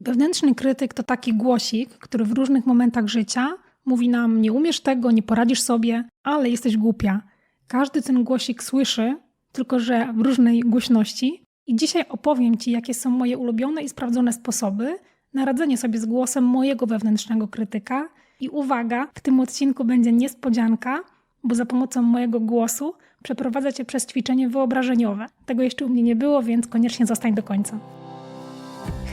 Wewnętrzny krytyk to taki głosik, który w różnych momentach życia mówi nam: Nie umiesz tego, nie poradzisz sobie, ale jesteś głupia. Każdy ten głosik słyszy, tylko że w różnej głośności. I dzisiaj opowiem Ci, jakie są moje ulubione i sprawdzone sposoby na radzenie sobie z głosem mojego wewnętrznego krytyka. I uwaga, w tym odcinku będzie niespodzianka, bo za pomocą mojego głosu przeprowadzę Cię przez ćwiczenie wyobrażeniowe. Tego jeszcze u mnie nie było, więc koniecznie zostań do końca.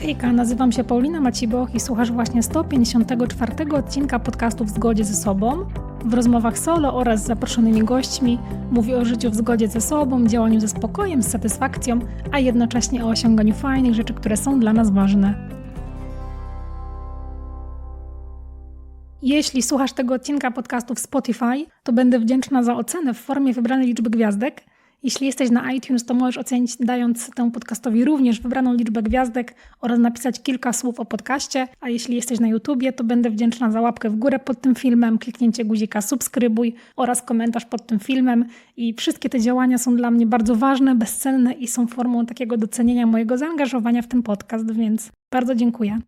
Hejka, nazywam się Paulina Maciboch i słuchasz właśnie 154 odcinka podcastu W zgodzie ze sobą. W rozmowach solo oraz z zaproszonymi gośćmi mówię o życiu w zgodzie ze sobą, działaniu ze spokojem, z satysfakcją, a jednocześnie o osiąganiu fajnych rzeczy, które są dla nas ważne. Jeśli słuchasz tego odcinka podcastu w Spotify, to będę wdzięczna za ocenę w formie wybranej liczby gwiazdek. Jeśli jesteś na iTunes, to możesz ocenić dając temu podcastowi również wybraną liczbę gwiazdek oraz napisać kilka słów o podcaście. A jeśli jesteś na YouTubie, to będę wdzięczna za łapkę w górę pod tym filmem, kliknięcie guzika subskrybuj oraz komentarz pod tym filmem. I wszystkie te działania są dla mnie bardzo ważne, bezcenne i są formą takiego docenienia mojego zaangażowania w ten podcast, więc bardzo dziękuję.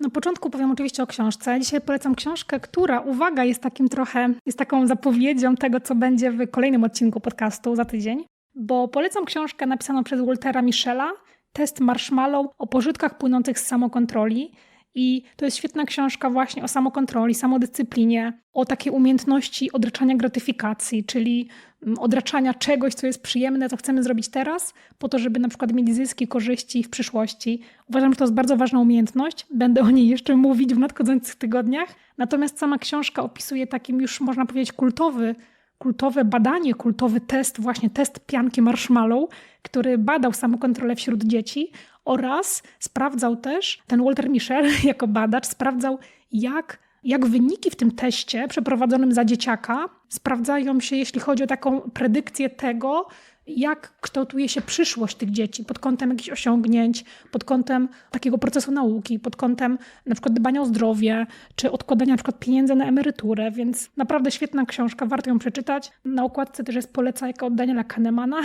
Na początku powiem oczywiście o książce. Dzisiaj polecam książkę, która, uwaga, jest takim trochę, jest taką zapowiedzią tego, co będzie w kolejnym odcinku podcastu za tydzień, bo polecam książkę napisaną przez Waltera Michela, Test Marshmallow o pożytkach płynących z samokontroli. I to jest świetna książka właśnie o samokontroli, samodyscyplinie, o takiej umiejętności odraczania gratyfikacji, czyli odraczania czegoś, co jest przyjemne, co chcemy zrobić teraz, po to, żeby na przykład mieć zyski, korzyści w przyszłości. Uważam, że to jest bardzo ważna umiejętność. Będę o niej jeszcze mówić w nadchodzących tygodniach. Natomiast sama książka opisuje takim już, można powiedzieć, kultowy kultowe badanie, kultowy test, właśnie test pianki marshmallow, który badał samokontrolę wśród dzieci oraz sprawdzał też, ten Walter Michel jako badacz sprawdzał, jak, jak wyniki w tym teście przeprowadzonym za dzieciaka sprawdzają się, jeśli chodzi o taką predykcję tego, jak kształtuje się przyszłość tych dzieci pod kątem jakichś osiągnięć, pod kątem takiego procesu nauki, pod kątem na przykład dbania o zdrowie, czy odkładania na przykład pieniędzy na emeryturę, więc naprawdę świetna książka, warto ją przeczytać. Na okładce też jest polecajka od Daniela Kahnemana,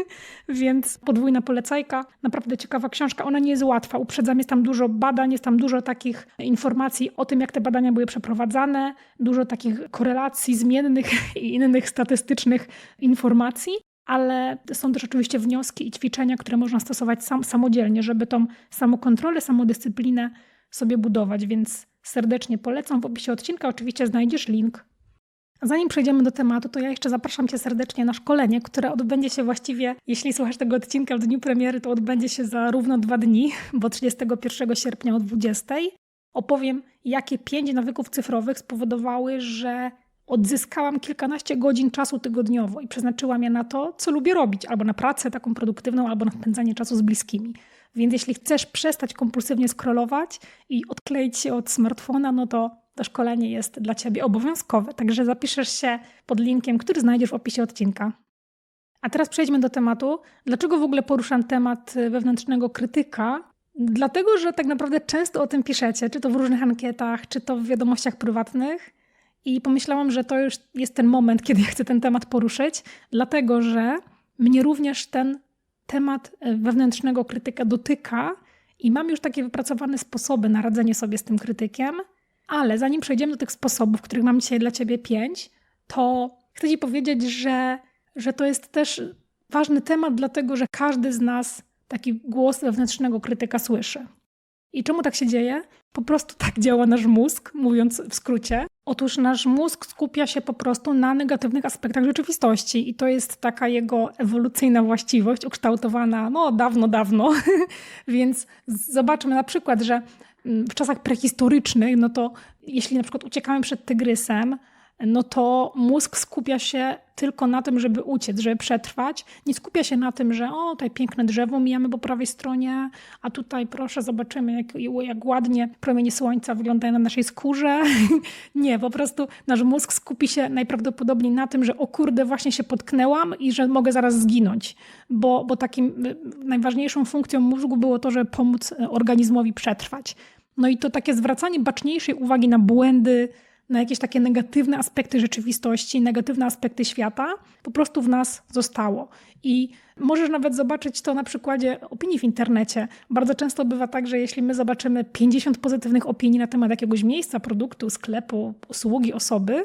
więc podwójna polecajka. Naprawdę ciekawa książka, ona nie jest łatwa, uprzedzam, jest tam dużo badań, jest tam dużo takich informacji o tym, jak te badania były przeprowadzane, dużo takich korelacji zmiennych i innych statystycznych informacji ale są też oczywiście wnioski i ćwiczenia, które można stosować sam, samodzielnie, żeby tą samokontrolę, samodyscyplinę sobie budować, więc serdecznie polecam. W opisie odcinka oczywiście znajdziesz link. Zanim przejdziemy do tematu, to ja jeszcze zapraszam Cię serdecznie na szkolenie, które odbędzie się właściwie, jeśli słuchasz tego odcinka w dniu premiery, to odbędzie się za równo dwa dni, bo 31 sierpnia o 20. Opowiem, jakie pięć nawyków cyfrowych spowodowały, że odzyskałam kilkanaście godzin czasu tygodniowo i przeznaczyłam je na to, co lubię robić, albo na pracę taką produktywną, albo na spędzanie czasu z bliskimi. Więc jeśli chcesz przestać kompulsywnie scrollować i odkleić się od smartfona, no to to szkolenie jest dla Ciebie obowiązkowe. Także zapiszesz się pod linkiem, który znajdziesz w opisie odcinka. A teraz przejdźmy do tematu. Dlaczego w ogóle poruszam temat wewnętrznego krytyka? Dlatego, że tak naprawdę często o tym piszecie, czy to w różnych ankietach, czy to w wiadomościach prywatnych. I pomyślałam, że to już jest ten moment, kiedy chcę ten temat poruszyć, dlatego że mnie również ten temat e, wewnętrznego krytyka dotyka i mam już takie wypracowane sposoby na radzenie sobie z tym krytykiem. Ale zanim przejdziemy do tych sposobów, których mam dzisiaj dla Ciebie pięć, to chcę Ci powiedzieć, że, że to jest też ważny temat, dlatego że każdy z nas taki głos wewnętrznego krytyka słyszy. I czemu tak się dzieje? Po prostu tak działa nasz mózg, mówiąc w skrócie. Otóż nasz mózg skupia się po prostu na negatywnych aspektach rzeczywistości i to jest taka jego ewolucyjna właściwość ukształtowana no dawno, dawno. Więc zobaczmy na przykład, że mm, w czasach prehistorycznych, no to jeśli na przykład uciekamy przed tygrysem, no to mózg skupia się tylko na tym, żeby uciec, żeby przetrwać. Nie skupia się na tym, że o, tutaj piękne drzewo mijamy po prawej stronie, a tutaj proszę, zobaczymy, jak, jak ładnie promienie słońca wyglądają na naszej skórze. Nie, po prostu nasz mózg skupi się najprawdopodobniej na tym, że o kurde, właśnie się potknęłam i że mogę zaraz zginąć, bo, bo takim y, najważniejszą funkcją mózgu było to, żeby pomóc y, organizmowi przetrwać. No i to takie zwracanie baczniejszej uwagi na błędy, na jakieś takie negatywne aspekty rzeczywistości, negatywne aspekty świata, po prostu w nas zostało. I możesz nawet zobaczyć to na przykładzie opinii w internecie. Bardzo często bywa tak, że jeśli my zobaczymy 50 pozytywnych opinii na temat jakiegoś miejsca, produktu, sklepu, usługi, osoby,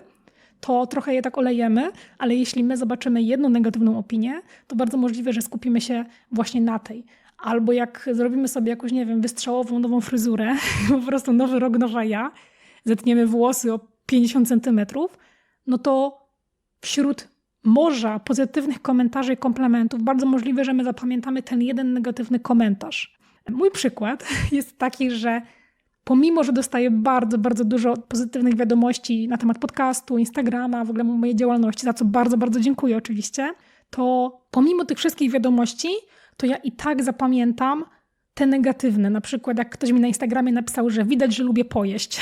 to trochę je tak olejemy, ale jeśli my zobaczymy jedną negatywną opinię, to bardzo możliwe, że skupimy się właśnie na tej. Albo jak zrobimy sobie jakąś, nie wiem, wystrzałową nową fryzurę, po prostu nowy rok, nowa ja, zetniemy włosy o 50 centymetrów, no to wśród morza pozytywnych komentarzy i komplementów bardzo możliwe, że my zapamiętamy ten jeden negatywny komentarz. Mój przykład jest taki, że pomimo, że dostaję bardzo, bardzo dużo pozytywnych wiadomości na temat podcastu, Instagrama, w ogóle mojej działalności, za co bardzo, bardzo dziękuję oczywiście, to pomimo tych wszystkich wiadomości, to ja i tak zapamiętam te negatywne. Na przykład, jak ktoś mi na Instagramie napisał, że widać, że lubię pojeść.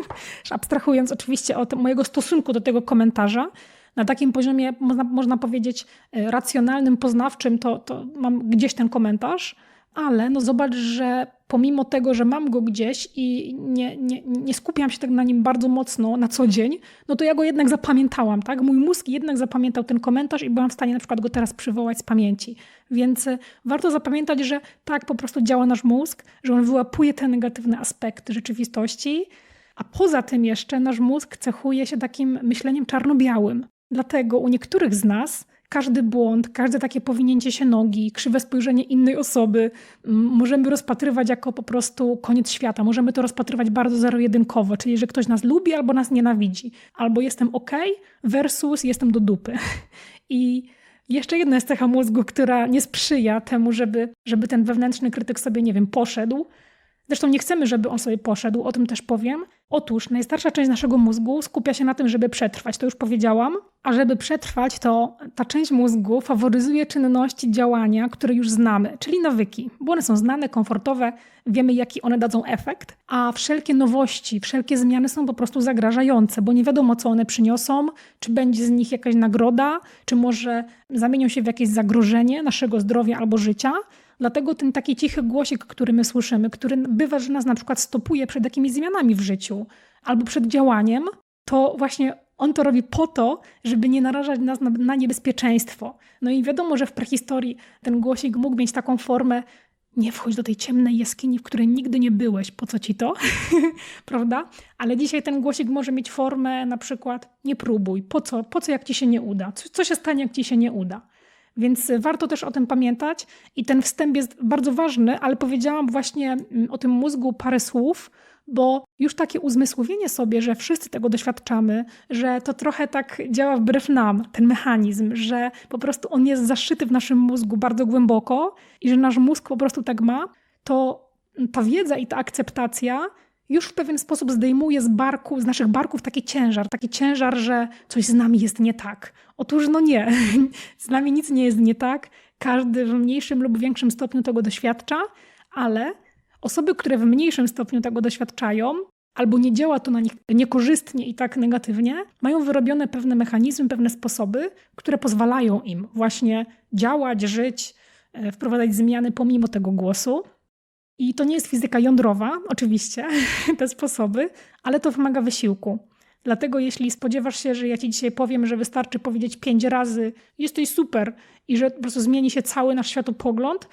Abstrahując oczywiście od mojego stosunku do tego komentarza, na takim poziomie, można, można powiedzieć, e, racjonalnym, poznawczym, to, to mam gdzieś ten komentarz, ale no zobacz, że pomimo tego, że mam go gdzieś i nie, nie, nie skupiam się tak na nim bardzo mocno na co dzień, no to ja go jednak zapamiętałam, tak? Mój mózg jednak zapamiętał ten komentarz i byłam w stanie na przykład go teraz przywołać z pamięci. Więc e, warto zapamiętać, że tak po prostu działa nasz mózg, że on wyłapuje te negatywne aspekty rzeczywistości, a poza tym jeszcze nasz mózg cechuje się takim myśleniem czarno-białym. Dlatego u niektórych z nas każdy błąd, każde takie powinięcie się nogi, krzywe spojrzenie innej osoby możemy rozpatrywać jako po prostu koniec świata. Możemy to rozpatrywać bardzo zero-jedynkowo, czyli że ktoś nas lubi albo nas nienawidzi. Albo jestem ok versus jestem do dupy. I jeszcze jedna jest cecha mózgu, która nie sprzyja temu, żeby, żeby ten wewnętrzny krytyk sobie, nie wiem, poszedł, Zresztą nie chcemy, żeby on sobie poszedł, o tym też powiem. Otóż najstarsza część naszego mózgu skupia się na tym, żeby przetrwać, to już powiedziałam, a żeby przetrwać, to ta część mózgu faworyzuje czynności działania, które już znamy, czyli nawyki, bo one są znane, komfortowe, wiemy jaki one dadzą efekt, a wszelkie nowości, wszelkie zmiany są po prostu zagrażające, bo nie wiadomo co one przyniosą, czy będzie z nich jakaś nagroda, czy może zamienią się w jakieś zagrożenie naszego zdrowia albo życia. Dlatego ten taki cichy głosik, który my słyszymy, który bywa, że nas na przykład stopuje przed jakimiś zmianami w życiu albo przed działaniem, to właśnie on to robi po to, żeby nie narażać nas na, na niebezpieczeństwo. No i wiadomo, że w prehistorii ten głosik mógł mieć taką formę, nie wchodź do tej ciemnej jaskini, w której nigdy nie byłeś, po co ci to? Prawda? Ale dzisiaj ten głosik może mieć formę na przykład nie próbuj, po co, po co jak ci się nie uda? Co, co się stanie, jak ci się nie uda? Więc warto też o tym pamiętać. I ten wstęp jest bardzo ważny, ale powiedziałam właśnie mm, o tym mózgu parę słów, bo już takie uzmysłowienie sobie, że wszyscy tego doświadczamy, że to trochę tak działa wbrew nam, ten mechanizm, że po prostu on jest zaszyty w naszym mózgu bardzo głęboko i że nasz mózg po prostu tak ma, to ta wiedza i ta akceptacja już w pewien sposób zdejmuje z barku, z naszych barków taki ciężar, taki ciężar, że coś z nami jest nie tak. Otóż no nie, z nami nic nie jest nie tak. Każdy w mniejszym lub większym stopniu tego doświadcza, ale osoby, które w mniejszym stopniu tego doświadczają, albo nie działa to na nich niekorzystnie i tak negatywnie, mają wyrobione pewne mechanizmy, pewne sposoby, które pozwalają im właśnie działać, żyć, e, wprowadzać zmiany pomimo tego głosu. I to nie jest fizyka jądrowa, oczywiście, te sposoby, ale to wymaga wysiłku. Dlatego jeśli spodziewasz się, że ja ci dzisiaj powiem, że wystarczy powiedzieć pięć razy jesteś super i że po prostu zmieni się cały nasz światopogląd,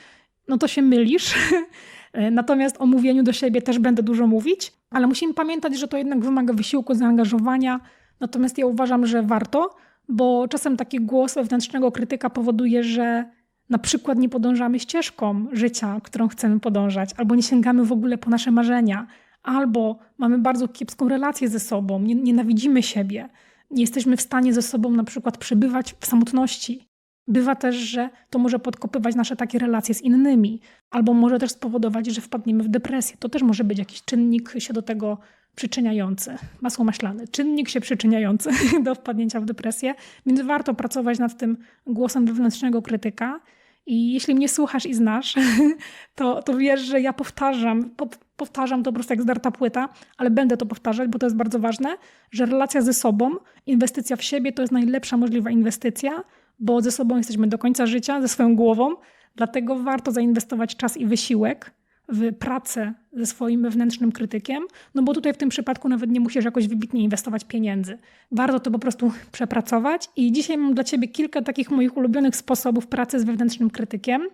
no to się mylisz. Natomiast o mówieniu do siebie też będę dużo mówić, ale musimy pamiętać, że to jednak wymaga wysiłku, zaangażowania. Natomiast ja uważam, że warto, bo czasem taki głos wewnętrznego krytyka powoduje, że na przykład nie podążamy ścieżką życia, którą chcemy podążać, albo nie sięgamy w ogóle po nasze marzenia, albo mamy bardzo kiepską relację ze sobą, nie, nienawidzimy siebie, nie jesteśmy w stanie ze sobą na przykład przebywać w samotności. Bywa też, że to może podkopywać nasze takie relacje z innymi, albo może też spowodować, że wpadniemy w depresję. To też może być jakiś czynnik się do tego przyczyniający. Masło maślane, czynnik się przyczyniający do wpadnięcia w depresję, więc warto pracować nad tym głosem wewnętrznego krytyka. I jeśli mnie słuchasz i znasz, to, to wiesz, że ja powtarzam, po, powtarzam to po prostu jak zdarta płyta, ale będę to powtarzać, bo to jest bardzo ważne, że relacja ze sobą, inwestycja w siebie to jest najlepsza możliwa inwestycja, bo ze sobą jesteśmy do końca życia, ze swoją głową, dlatego warto zainwestować czas i wysiłek w pracę ze swoim wewnętrznym krytykiem, no bo tutaj w tym przypadku nawet nie musisz jakoś wybitnie inwestować pieniędzy. Warto to po prostu przepracować i dzisiaj mam dla Ciebie kilka takich moich ulubionych sposobów pracy z wewnętrznym krytykiem.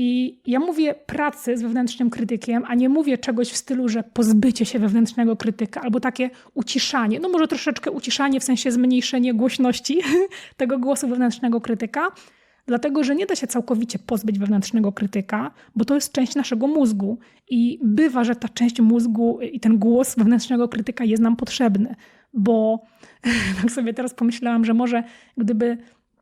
I ja mówię pracy z wewnętrznym krytykiem, a nie mówię czegoś w stylu, że pozbycie się wewnętrznego krytyka albo takie uciszanie. No może troszeczkę uciszanie w sensie zmniejszenie głośności tego głosu wewnętrznego krytyka, dlatego że nie da się całkowicie pozbyć wewnętrznego krytyka, bo to jest część naszego mózgu i bywa, że ta część mózgu i ten głos wewnętrznego krytyka jest nam potrzebny, bo tak sobie teraz pomyślałam, że może gdyby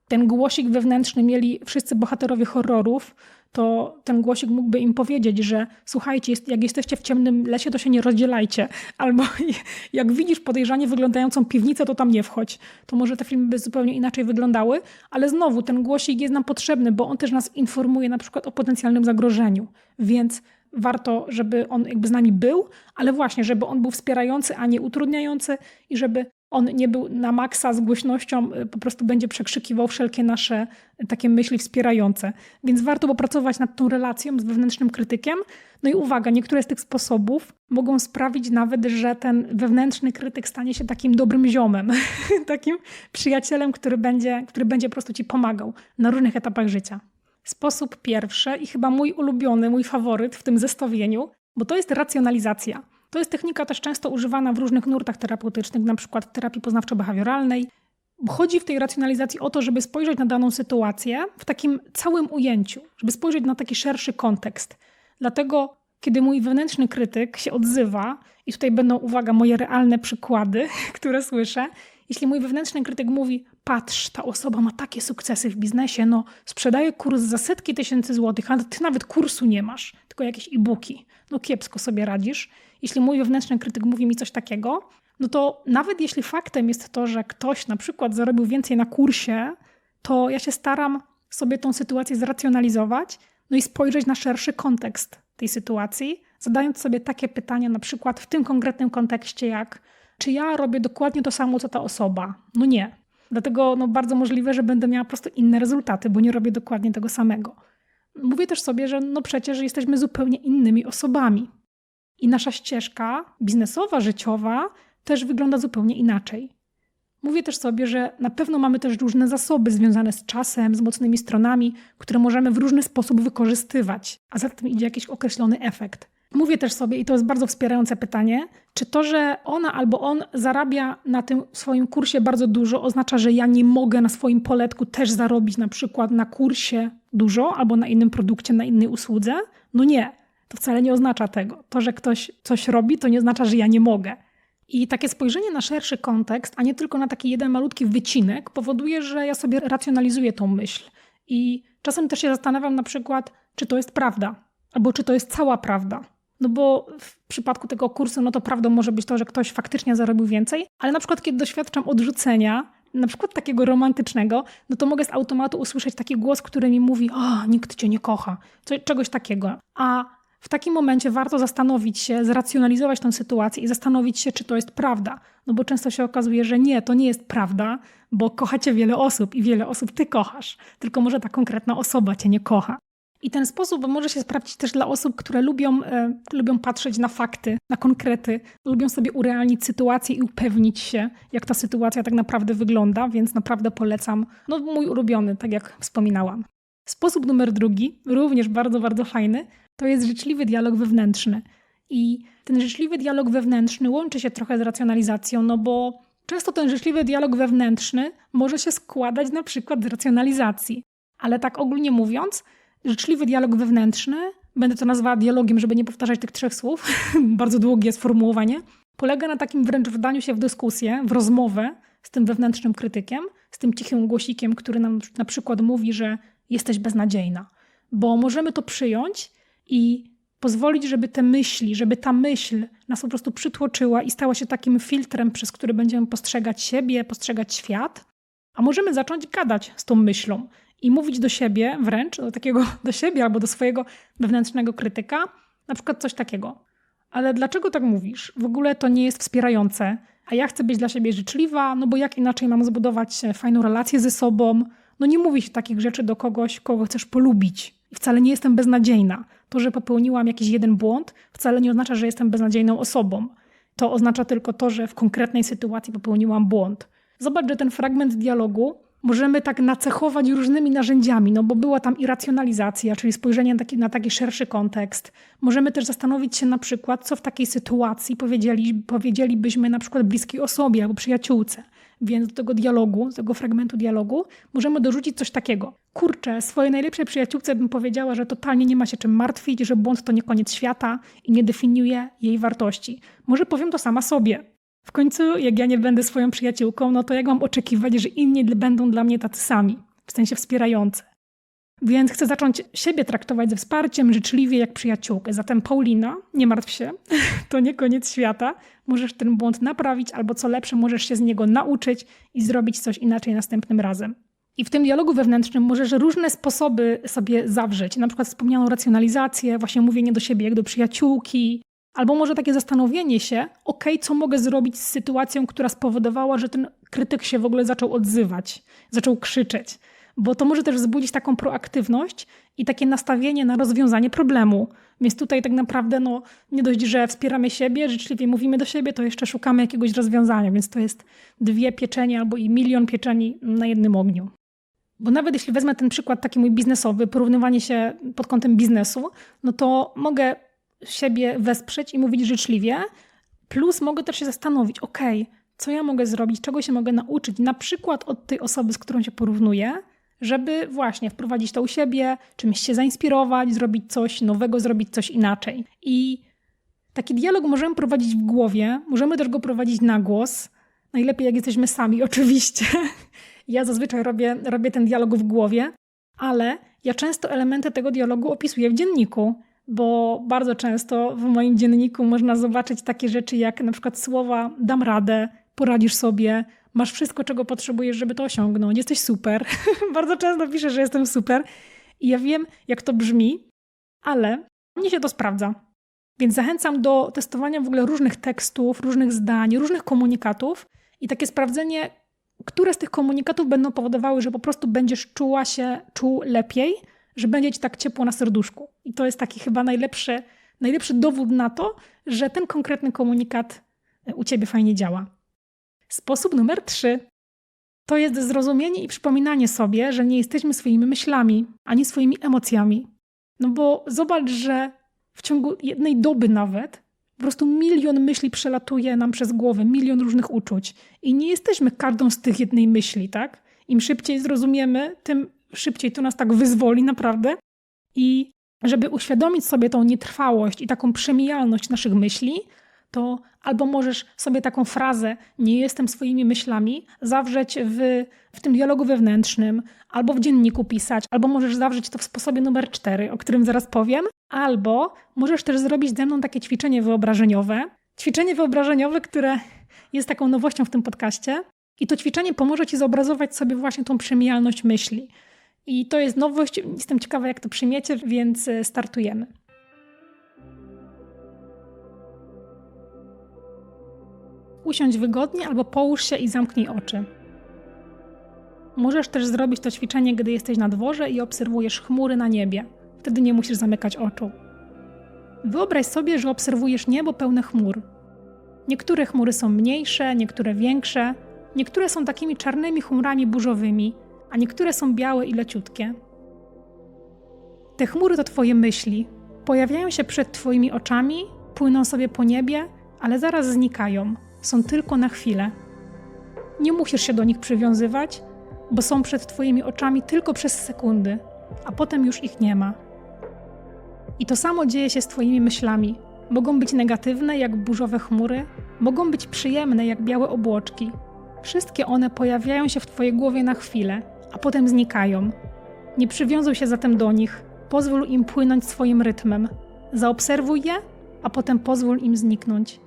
ten głosik wewnętrzny mieli wszyscy bohaterowie horrorów, to ten głosik mógłby im powiedzieć, że słuchajcie, jak jesteście w ciemnym lesie, to się nie rozdzielajcie. Albo jak widzisz podejrzanie wyglądającą piwnicę, to tam nie wchodź. To może te filmy by zupełnie inaczej wyglądały, ale znowu ten głosik jest nam potrzebny, bo on też nas informuje na przykład o potencjalnym zagrożeniu. Więc warto, żeby on jakby z nami był, ale właśnie, żeby on był wspierający, a nie utrudniający i żeby on nie był na maksa z głośnością, y, po prostu będzie przekrzykiwał wszelkie nasze y, takie myśli wspierające. Więc warto popracować nad tą relacją z wewnętrznym krytykiem. No i uwaga, niektóre z tych sposobów mogą sprawić nawet, że ten wewnętrzny krytyk stanie się takim dobrym ziomem, takim przyjacielem, który będzie, który będzie po prostu ci pomagał na różnych etapach życia. Sposób pierwszy i chyba mój ulubiony, mój faworyt w tym zestawieniu, bo to jest racjonalizacja. To jest technika też często używana w różnych nurtach terapeutycznych, na przykład w terapii poznawczo-behawioralnej. Chodzi w tej racjonalizacji o to, żeby spojrzeć na daną sytuację w takim całym ujęciu, żeby spojrzeć na taki szerszy kontekst. Dlatego, kiedy mój wewnętrzny krytyk się odzywa, i tutaj będą, uwaga, moje realne przykłady, które słyszę, jeśli mój wewnętrzny krytyk mówi: Patrz, ta osoba ma takie sukcesy w biznesie, no sprzedaje kurs za setki tysięcy złotych, a ty nawet kursu nie masz, tylko jakieś e-booki. No kiepsko sobie radzisz jeśli mój wewnętrzny krytyk mówi mi coś takiego, no to nawet jeśli faktem jest to, że ktoś na przykład zarobił więcej na kursie, to ja się staram sobie tą sytuację zracjonalizować, no i spojrzeć na szerszy kontekst tej sytuacji, zadając sobie takie pytania, na przykład w tym konkretnym kontekście, jak czy ja robię dokładnie to samo, co ta osoba? No nie. Dlatego no, bardzo możliwe, że będę miała po prostu inne rezultaty, bo nie robię dokładnie tego samego. Mówię też sobie, że no przecież jesteśmy zupełnie innymi osobami. I nasza ścieżka biznesowa, życiowa też wygląda zupełnie inaczej. Mówię też sobie, że na pewno mamy też różne zasoby związane z czasem, z mocnymi stronami, które możemy w różny sposób wykorzystywać, a za tym idzie jakiś określony efekt. Mówię też sobie, i to jest bardzo wspierające pytanie, czy to, że ona albo on zarabia na tym swoim kursie bardzo dużo, oznacza, że ja nie mogę na swoim poletku też zarobić na przykład na kursie dużo albo na innym produkcie, na innej usłudze? No nie to wcale nie oznacza tego. To, że ktoś coś robi, to nie oznacza, że ja nie mogę. I takie spojrzenie na szerszy kontekst, a nie tylko na taki jeden malutki wycinek, powoduje, że ja sobie racjonalizuję tą myśl. I czasem też się zastanawiam na przykład, czy to jest prawda, albo czy to jest cała prawda. No bo w przypadku tego kursu, no to prawdą może być to, że ktoś faktycznie zarobił więcej, ale na przykład kiedy doświadczam odrzucenia, na przykład takiego romantycznego, no to mogę z automatu usłyszeć taki głos, który mi mówi: O, nikt cię nie kocha, czegoś takiego. A w takim momencie warto zastanowić się, zracjonalizować tę sytuację i zastanowić się, czy to jest prawda. No bo często się okazuje, że nie, to nie jest prawda, bo kochacie wiele osób i wiele osób ty kochasz, tylko może ta konkretna osoba cię nie kocha. I ten sposób może się sprawdzić też dla osób, które lubią, e, lubią patrzeć na fakty, na konkrety, lubią sobie urealnić sytuację i upewnić się, jak ta sytuacja tak naprawdę wygląda, więc naprawdę polecam. No, mój ulubiony, tak jak wspominałam. Sposób numer drugi, również bardzo, bardzo fajny, to jest życzliwy dialog wewnętrzny. I ten życzliwy dialog wewnętrzny łączy się trochę z racjonalizacją, no bo często ten życzliwy dialog wewnętrzny może się składać na przykład z racjonalizacji. Ale tak ogólnie mówiąc, życzliwy dialog wewnętrzny, będę to nazwała dialogiem, żeby nie powtarzać tych trzech słów, bardzo długie sformułowanie, polega na takim wręcz wdaniu się w dyskusję, w rozmowę z tym wewnętrznym krytykiem, z tym cichym głosikiem, który nam na przykład mówi, że jesteś beznadziejna. Bo możemy to przyjąć i pozwolić, żeby te myśli, żeby ta myśl nas po prostu przytłoczyła i stała się takim filtrem, przez który będziemy postrzegać siebie, postrzegać świat. A możemy zacząć gadać z tą myślą i mówić do siebie, wręcz do takiego do siebie albo do swojego wewnętrznego krytyka, na przykład coś takiego. Ale dlaczego tak mówisz? W ogóle to nie jest wspierające, a ja chcę być dla siebie życzliwa, no bo jak inaczej mam zbudować fajną relację ze sobą? No nie mówi się takich rzeczy do kogoś, kogo chcesz polubić. I wcale nie jestem beznadziejna. To, że popełniłam jakiś jeden błąd, wcale nie oznacza, że jestem beznadziejną osobą. To oznacza tylko to, że w konkretnej sytuacji popełniłam błąd. Zobacz, że ten fragment dialogu możemy tak nacechować różnymi narzędziami, no bo była tam irracjonalizacja, czyli spojrzenie na taki, na taki szerszy kontekst. Możemy też zastanowić się na przykład, co w takiej sytuacji powiedzieli, powiedzielibyśmy na przykład bliskiej osobie albo przyjaciółce. Więc do tego dialogu, do tego fragmentu dialogu możemy dorzucić coś takiego. Kurczę, swojej najlepszej przyjaciółce bym powiedziała, że totalnie nie ma się czym martwić, że błąd to nie koniec świata i nie definiuje jej wartości. Może powiem to sama sobie. W końcu, jak ja nie będę swoją przyjaciółką, no to jak mam oczekiwać, że inni będą dla mnie tacy sami, w sensie wspierający. Więc chcę zacząć siebie traktować ze wsparciem życzliwie jak przyjaciółkę. Zatem Paulina, nie martw się, to nie koniec świata. Możesz ten błąd naprawić, albo co lepsze, możesz się z niego nauczyć i zrobić coś inaczej następnym razem. I w tym dialogu wewnętrznym możesz różne sposoby sobie zawrzeć. Na przykład wspomnianą racjonalizację, właśnie mówienie do siebie jak do przyjaciółki, albo może takie zastanowienie się, ok, co mogę zrobić z sytuacją, która spowodowała, że ten krytyk się w ogóle zaczął odzywać, zaczął krzyczeć bo to może też wzbudzić taką proaktywność i takie nastawienie na rozwiązanie problemu. Więc tutaj tak naprawdę no, nie dość, że wspieramy siebie, życzliwie mówimy do siebie, to jeszcze szukamy jakiegoś rozwiązania, więc to jest dwie pieczenie albo i milion pieczeni na jednym ogniu. Bo nawet jeśli wezmę ten przykład taki mój biznesowy, porównywanie się pod kątem biznesu, no to mogę siebie wesprzeć i mówić życzliwie, plus mogę też się zastanowić, ok, co ja mogę zrobić, czego się mogę nauczyć, na przykład od tej osoby, z którą się porównuję, żeby właśnie wprowadzić to u siebie, czymś się zainspirować, zrobić coś nowego, zrobić coś inaczej. I taki dialog możemy prowadzić w głowie, możemy też go prowadzić na głos. Najlepiej, jak jesteśmy sami, oczywiście. Ja zazwyczaj robię, robię ten dialog w głowie, ale ja często elementy tego dialogu opisuję w dzienniku, bo bardzo często w moim dzienniku można zobaczyć takie rzeczy jak na przykład słowa dam radę, poradzisz sobie, masz wszystko, czego potrzebujesz, żeby to osiągnąć, jesteś super. Bardzo często piszę, że jestem super i ja wiem, jak to brzmi, ale mnie się to sprawdza. Więc zachęcam do testowania w ogóle różnych tekstów, różnych zdań, różnych komunikatów i takie sprawdzenie, które z tych komunikatów będą powodowały, że po prostu będziesz czuła się, czuł lepiej, że będzie ci tak ciepło na serduszku. I to jest taki chyba najlepszy, najlepszy dowód na to, że ten konkretny komunikat u ciebie fajnie działa. Sposób numer trzy to jest zrozumienie i przypominanie sobie, że nie jesteśmy swoimi myślami ani swoimi emocjami. No bo zobacz, że w ciągu jednej doby nawet po prostu milion myśli przelatuje nam przez głowę, milion różnych uczuć. I nie jesteśmy każdą z tych jednej myśli, tak? Im szybciej zrozumiemy, tym szybciej to nas tak wyzwoli, naprawdę. I żeby uświadomić sobie tą nietrwałość i taką przemijalność naszych myśli, to albo możesz sobie taką frazę nie jestem swoimi myślami zawrzeć w, w tym dialogu wewnętrznym, albo w dzienniku pisać, albo możesz zawrzeć to w sposobie numer cztery, o którym zaraz powiem, albo możesz też zrobić ze mną takie ćwiczenie wyobrażeniowe. Ćwiczenie wyobrażeniowe, które jest taką nowością w tym podcaście. I to ćwiczenie pomoże Ci zobrazować sobie właśnie tą przemijalność myśli. I to jest nowość, jestem ciekawa, jak to przyjmiecie, więc e, startujemy. Usiądź wygodnie albo połóż się i zamknij oczy. Możesz też zrobić to ćwiczenie, gdy jesteś na dworze i obserwujesz chmury na niebie. Wtedy nie musisz zamykać oczu. Wyobraź sobie, że obserwujesz niebo pełne chmur. Niektóre chmury są mniejsze, niektóre większe, niektóre są takimi czarnymi chmurami burzowymi, a niektóre są białe i leciutkie. Te chmury to Twoje myśli. Pojawiają się przed Twoimi oczami, płyną sobie po niebie, ale zaraz znikają są tylko na chwilę. Nie musisz się do nich przywiązywać, bo są przed Twoimi oczami tylko przez sekundy, a potem już ich nie ma. I to samo dzieje się z Twoimi myślami. Mogą być negatywne, jak burzowe chmury, mogą być przyjemne, jak białe obłoczki. Wszystkie one pojawiają się w Twojej głowie na chwilę, a potem znikają. Nie przywiązuj się zatem do nich, pozwól im płynąć swoim rytmem. Zaobserwuj je, a potem pozwól im zniknąć.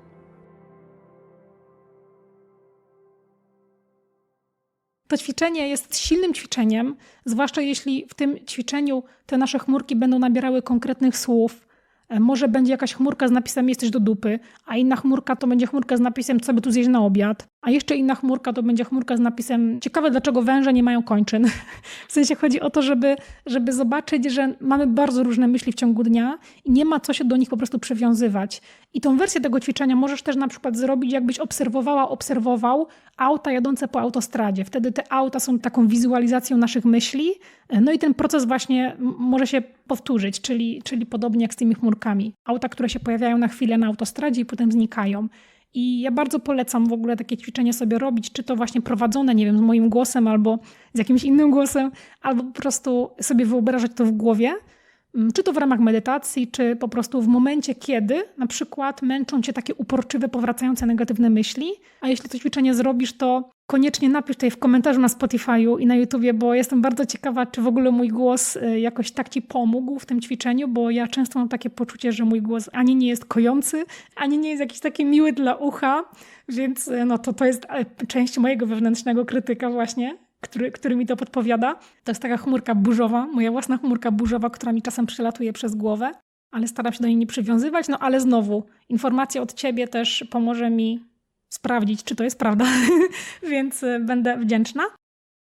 To ćwiczenie jest silnym ćwiczeniem, zwłaszcza jeśli w tym ćwiczeniu te nasze chmurki będą nabierały konkretnych słów. E, może będzie jakaś chmurka z napisem jesteś do dupy, a inna chmurka to będzie chmurka z napisem co by tu zjeść na obiad. A jeszcze inna chmurka to będzie chmurka z napisem ciekawe, dlaczego węże nie mają kończyn. W sensie chodzi o to, żeby, żeby zobaczyć, że mamy bardzo różne myśli w ciągu dnia i nie ma co się do nich po prostu przywiązywać. I tą wersję tego ćwiczenia możesz też na przykład zrobić, jakbyś obserwowała, obserwował auta jadące po autostradzie. Wtedy te auta są taką wizualizacją naszych myśli. No i ten proces właśnie może się powtórzyć, czyli, czyli podobnie jak z tymi chmurkami. Auta, które się pojawiają na chwilę na autostradzie i potem znikają. I ja bardzo polecam w ogóle takie ćwiczenie sobie robić, czy to właśnie prowadzone, nie wiem, z moim głosem albo z jakimś innym głosem, albo po prostu sobie wyobrażać to w głowie, czy to w ramach medytacji, czy po prostu w momencie, kiedy na przykład męczą cię takie uporczywe, powracające negatywne myśli. A jeśli to ćwiczenie zrobisz, to koniecznie napisz tutaj w komentarzu na Spotify'u i na YouTubie, bo jestem bardzo ciekawa, czy w ogóle mój głos y, jakoś tak ci pomógł w tym ćwiczeniu, bo ja często mam takie poczucie, że mój głos ani nie jest kojący, ani nie jest jakiś taki miły dla ucha, więc y, no to, to jest y, część mojego wewnętrznego krytyka właśnie, który, który mi to podpowiada. To jest taka chmurka burzowa, moja własna chmurka burzowa, która mi czasem przelatuje przez głowę, ale staram się do niej nie przywiązywać. No ale znowu, informacja od ciebie też pomoże mi sprawdzić, czy to jest prawda, więc e, będę wdzięczna.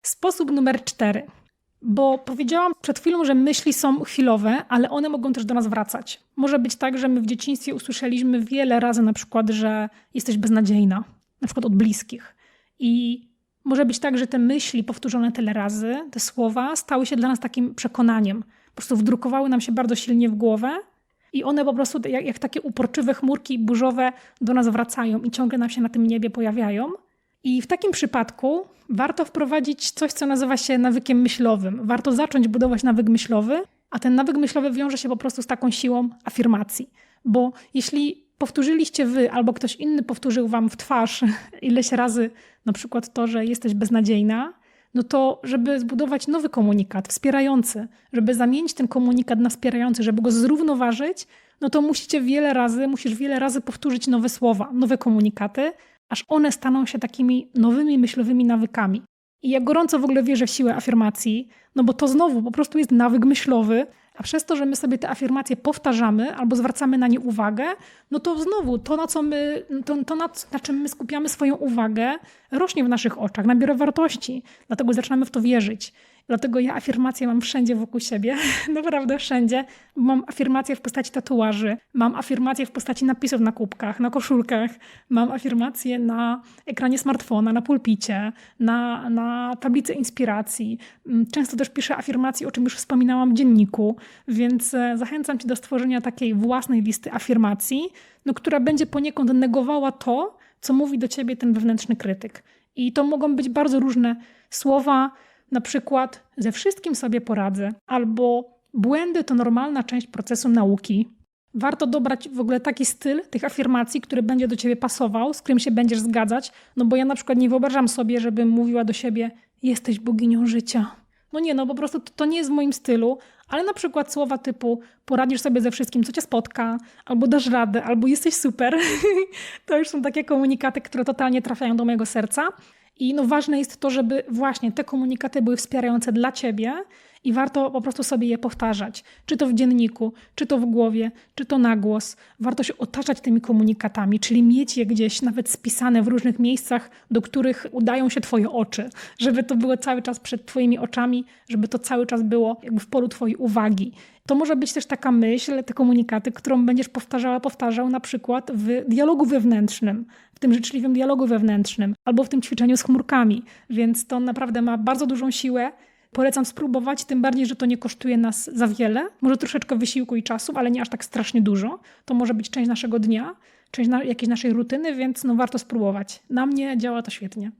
Sposób numer cztery. Bo powiedziałam przed chwilą, że myśli są chwilowe, ale one mogą też do nas wracać. Może być tak, że my w dzieciństwie usłyszeliśmy wiele razy na przykład, że jesteś beznadziejna, na przykład od bliskich. I może być tak, że te myśli powtórzone tyle razy, te słowa stały się dla nas takim przekonaniem. Po prostu wdrukowały nam się bardzo silnie w głowę i one po prostu jak, jak takie uporczywe chmurki burzowe do nas wracają i ciągle nam się na tym niebie pojawiają. I w takim przypadku warto wprowadzić coś, co nazywa się nawykiem myślowym. Warto zacząć budować nawyk myślowy, a ten nawyk myślowy wiąże się po prostu z taką siłą afirmacji. Bo jeśli powtórzyliście wy albo ktoś inny powtórzył wam w twarz ileś razy na przykład to, że jesteś beznadziejna, no to żeby zbudować nowy komunikat wspierający, żeby zamienić ten komunikat na wspierający, żeby go zrównoważyć, no to musicie wiele razy, musisz wiele razy powtórzyć nowe słowa, nowe komunikaty, aż one staną się takimi nowymi myślowymi nawykami. I ja gorąco w ogóle wierzę w siłę afirmacji, no bo to znowu po prostu jest nawyk myślowy, a przez to, że my sobie te afirmacje powtarzamy albo zwracamy na nie uwagę, no to znowu to, na, co my, to, to na, na czym my skupiamy swoją uwagę, rośnie w naszych oczach, nabiera wartości. Dlatego zaczynamy w to wierzyć. Dlatego ja afirmacje mam wszędzie wokół siebie, naprawdę wszędzie. Mam afirmacje w postaci tatuaży, mam afirmacje w postaci napisów na kubkach, na koszulkach, mam afirmacje na ekranie smartfona, na pulpicie, na, na tablicy inspiracji. Mm, często też piszę afirmacje, o czym już wspominałam w dzienniku, więc e, zachęcam Cię do stworzenia takiej własnej listy afirmacji, no, która będzie poniekąd negowała to, co mówi do Ciebie ten wewnętrzny krytyk. I to mogą być bardzo różne słowa, na przykład ze wszystkim sobie poradzę, albo błędy to normalna część procesu nauki. Warto dobrać w ogóle taki styl tych afirmacji, który będzie do ciebie pasował, z którym się będziesz zgadzać, no bo ja na przykład nie wyobrażam sobie, żebym mówiła do siebie: Jesteś boginią życia. No nie, no po prostu to, to nie jest w moim stylu, ale na przykład słowa typu poradzisz sobie ze wszystkim, co cię spotka, albo dasz radę, albo jesteś super. to już są takie komunikaty, które totalnie trafiają do mojego serca. I no ważne jest to, żeby właśnie te komunikaty były wspierające dla ciebie i warto po prostu sobie je powtarzać. Czy to w dzienniku, czy to w głowie, czy to na głos. Warto się otaczać tymi komunikatami, czyli mieć je gdzieś nawet spisane w różnych miejscach, do których udają się twoje oczy. Żeby to było cały czas przed twoimi oczami, żeby to cały czas było jakby w polu twojej uwagi. To może być też taka myśl, te komunikaty, którą będziesz powtarzała, powtarzał na przykład w dialogu wewnętrznym, w tym życzliwym dialogu wewnętrznym, albo w tym ćwiczeniu z chmurkami. Więc to naprawdę ma bardzo dużą siłę. Polecam spróbować, tym bardziej, że to nie kosztuje nas za wiele. Może troszeczkę wysiłku i czasu, ale nie aż tak strasznie dużo. To może być część naszego dnia, część na, jakiejś naszej rutyny, więc no warto spróbować. Na mnie działa to świetnie.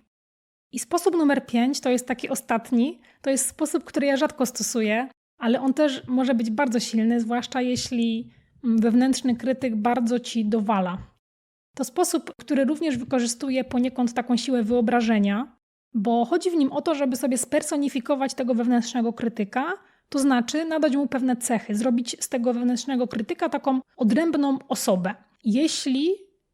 I sposób numer pięć to jest taki ostatni. To jest sposób, który ja rzadko stosuję, ale on też może być bardzo silny, zwłaszcza jeśli mm, wewnętrzny krytyk bardzo ci dowala. To sposób, który również wykorzystuje poniekąd taką siłę wyobrażenia, bo chodzi w nim o to, żeby sobie spersonifikować tego wewnętrznego krytyka, to znaczy nadać mu pewne cechy, zrobić z tego wewnętrznego krytyka taką odrębną osobę. Jeśli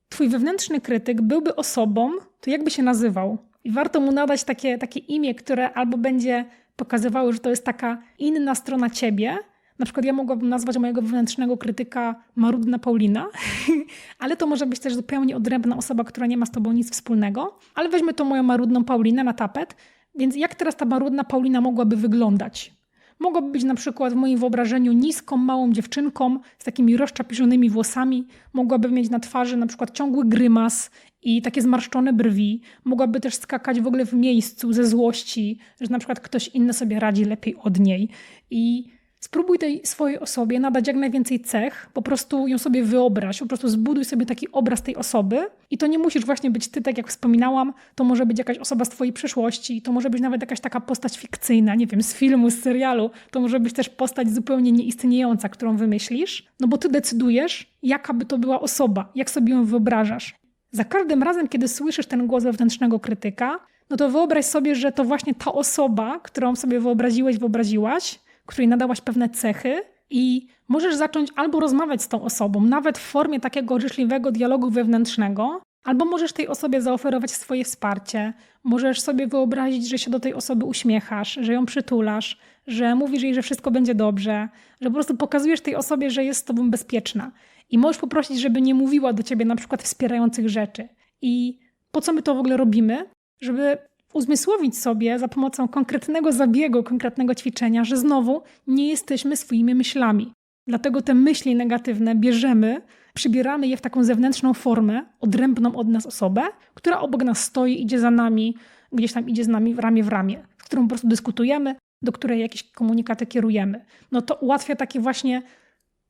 twój wewnętrzny krytyk byłby osobą, to jakby się nazywał? I warto mu nadać takie, takie imię, które albo będzie pokazywały, że to jest taka inna strona ciebie, Na przykład ja mogłabym nazwać mojego wewnętrznego krytyka marudna Paulina, ale to może być też zupełnie odrębna osoba, która nie ma z tobą nic wspólnego. Ale weźmy tą moją marudną Paulinę na tapet. Więc jak teraz ta marudna Paulina mogłaby wyglądać? Mogłaby być na przykład w moim wyobrażeniu niską, małą dziewczynką z takimi rozczapiżonymi włosami. Mogłaby mieć na twarzy na przykład ciągły grymas i takie zmarszczone brwi. Mogłaby też skakać w ogóle w miejscu ze złości, że na przykład ktoś inny sobie radzi lepiej od niej. I Spróbuj tej swojej osobie nadać jak najwięcej cech, po prostu ją sobie wyobraź, po prostu zbuduj sobie taki obraz tej osoby i to nie musisz właśnie być ty, tak jak wspominałam, to może być jakaś osoba z twojej przeszłości, to może być nawet jakaś taka postać fikcyjna, nie wiem, z filmu, z serialu, to może być też postać zupełnie nieistniejąca, którą wymyślisz, no bo ty decydujesz, jaka by to była osoba, jak sobie ją wyobrażasz. Za każdym razem, kiedy słyszysz ten głos wewnętrznego krytyka, no to wyobraź sobie, że to właśnie ta osoba, którą sobie wyobraziłeś, wyobraziłaś, której nadałaś pewne cechy i możesz zacząć albo rozmawiać z tą osobą, nawet w formie takiego życzliwego dialogu wewnętrznego, albo możesz tej osobie zaoferować swoje wsparcie. Możesz sobie wyobrazić, że się do tej osoby uśmiechasz, że ją przytulasz, że mówisz jej, że wszystko będzie dobrze, że po prostu pokazujesz tej osobie, że jest z tobą bezpieczna. I możesz poprosić, żeby nie mówiła do ciebie na przykład wspierających rzeczy. I po co my to w ogóle robimy? Żeby uzmysłowić sobie za pomocą konkretnego zabiegu, konkretnego ćwiczenia, że znowu nie jesteśmy swoimi myślami. Dlatego te myśli negatywne bierzemy, przybieramy je w taką zewnętrzną formę, odrębną od nas osobę, która obok nas stoi, idzie za nami, gdzieś tam idzie z nami ramię w ramię, z którą po prostu dyskutujemy, do której jakieś komunikaty kierujemy. No to ułatwia takie właśnie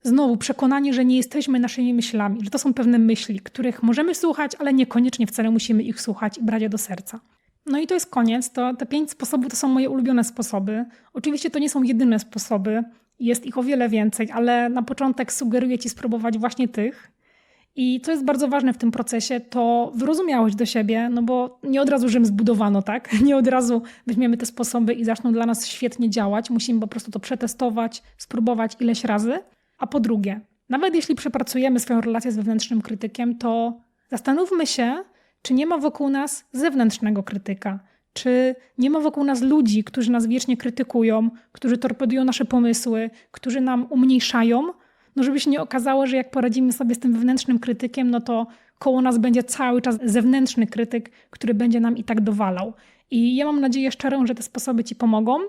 znowu przekonanie, że nie jesteśmy naszymi myślami, że to są pewne myśli, których możemy słuchać, ale niekoniecznie wcale musimy ich słuchać i brać je do serca. No i to jest koniec. To, te pięć sposobów to są moje ulubione sposoby. Oczywiście to nie są jedyne sposoby, jest ich o wiele więcej, ale na początek sugeruję Ci spróbować właśnie tych. I co jest bardzo ważne w tym procesie, to wyrozumiałość do siebie, no bo nie od razu Rzym zbudowano, tak? Nie od razu weźmiemy te sposoby i zaczną dla nas świetnie działać. Musimy po prostu to przetestować, spróbować ileś razy. A po drugie, nawet jeśli przepracujemy swoją relację z wewnętrznym krytykiem, to zastanówmy się, czy nie ma wokół nas zewnętrznego krytyka? Czy nie ma wokół nas ludzi, którzy nas wiecznie krytykują, którzy torpedują nasze pomysły, którzy nam umniejszają? No, żeby się nie okazało, że jak poradzimy sobie z tym wewnętrznym krytykiem, no to koło nas będzie cały czas zewnętrzny krytyk, który będzie nam i tak dowalał. I ja mam nadzieję szczerą, że te sposoby Ci pomogą.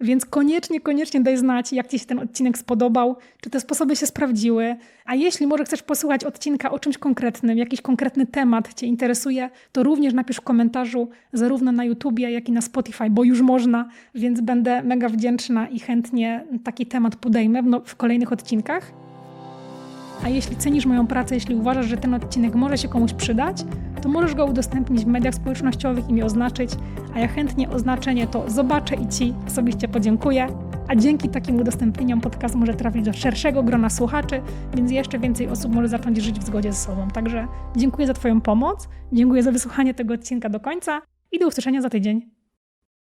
Więc koniecznie, koniecznie daj znać, jak Ci się ten odcinek spodobał, czy te sposoby się sprawdziły. A jeśli może chcesz posłuchać odcinka o czymś konkretnym, jakiś konkretny temat Cię interesuje, to również napisz w komentarzu zarówno na YouTubie, jak i na Spotify, bo już można, więc będę mega wdzięczna i chętnie taki temat podejmę w, no, w kolejnych odcinkach. A jeśli cenisz moją pracę, jeśli uważasz, że ten odcinek może się komuś przydać, to możesz go udostępnić w mediach społecznościowych i mi oznaczyć, a ja chętnie oznaczenie to zobaczę i Ci osobiście podziękuję. A dzięki takim udostępnieniom podcast może trafić do szerszego grona słuchaczy, więc jeszcze więcej osób może zacząć żyć w zgodzie ze sobą. Także dziękuję za Twoją pomoc, dziękuję za wysłuchanie tego odcinka do końca i do usłyszenia za tydzień.